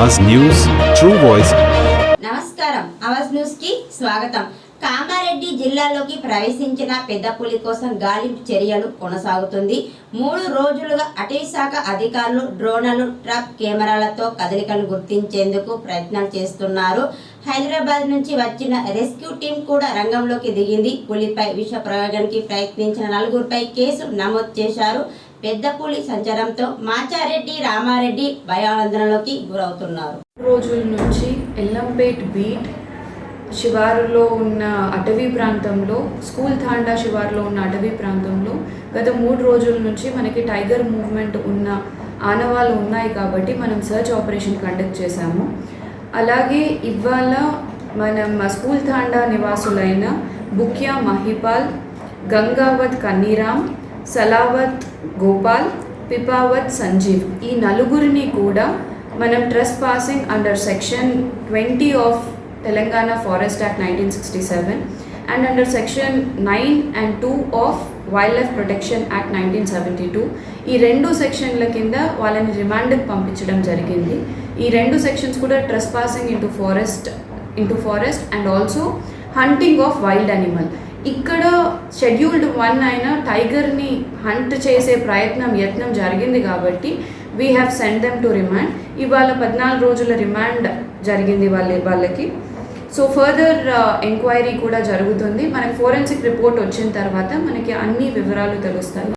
Awaaz news true voice నమస్కారం. అవాజ్ న్యూస్కి స్వాగతం. కామారెడ్డి జిల్లాలోకి ప్రవేశించిన పెద్ద పులి కోసం గాలింపు చర్యలు కొనసాగుతుంది. మూడు రోజులుగా అటవీ శాఖ అధికారులు డ్రోన్లు ట్రక్ కెమెరాలతో కదలికను గుర్తించేందుకు ప్రయత్నాలు చేస్తున్నారు. హైదరాబాద్ నుంచి వచ్చిన రెస్క్యూ టీం కూడా రంగంలోకి దిగింది. పులిపై విష ప్రయోగానికి ప్రయత్నించిన నలుగురిపై కేసు నమోదు చేశారు. పెద్దపూలి సంచారంతో మాచారెడ్డి రామారెడ్డి భయాందోళనలోకి గురవుతున్నారు. రోజుల నుంచి ఎల్లంపేట్ బీట్ శివారులో ఉన్న అటవీ ప్రాంతంలో స్కూల్ తాండా శివారులో ఉన్న అటవీ ప్రాంతంలో గత మూడు రోజుల నుంచి మనకి టైగర్ మూవ్మెంట్ ఉన్న ఆనవాళ్ళు ఉన్నాయి కాబట్టి మనం సర్చ్ ఆపరేషన్ కండక్ట్ చేశాము. అలాగే ఇవాళ మనం స్కూల్ తాండా నివాసులైన బుక్యా మహిపాల్ గంగావత్ కన్నీరామ్ సలావత్ గోపాల్ పిపావత్ సంజీవ్. ఈ నలుగురిని కూడా మనం trespassing under section twenty of Telangana forest act nineteen sixty seven and under section nine and two of wildlife protection act nineteen seventy two ఈ రెండు సెక్షన్ల కింద వాళ్ళని రిమాండ్కి పంపించడం జరిగింది. ఈ రెండు సెక్షన్స్ కూడా trespassing into forest into forest and also hunting of wild animal ఇక్కడ షెడ్యూల్డ్ వన్ అయిన టైగర్ని హంట్ చేసే ప్రయత్నం యత్నం జరిగింది కాబట్టి we have send them to remand ఇవాళ పద్నాలుగు రోజుల రిమాండ్ జరిగింది వాళ్ళ వాళ్ళకి. సో ఫర్దర్ ఎంక్వైరీ కూడా జరుగుతుంది. మనకి ఫోరెన్సిక్ రిపోర్ట్ వచ్చిన తర్వాత మనకి అన్ని వివరాలు తెలుస్తాయి.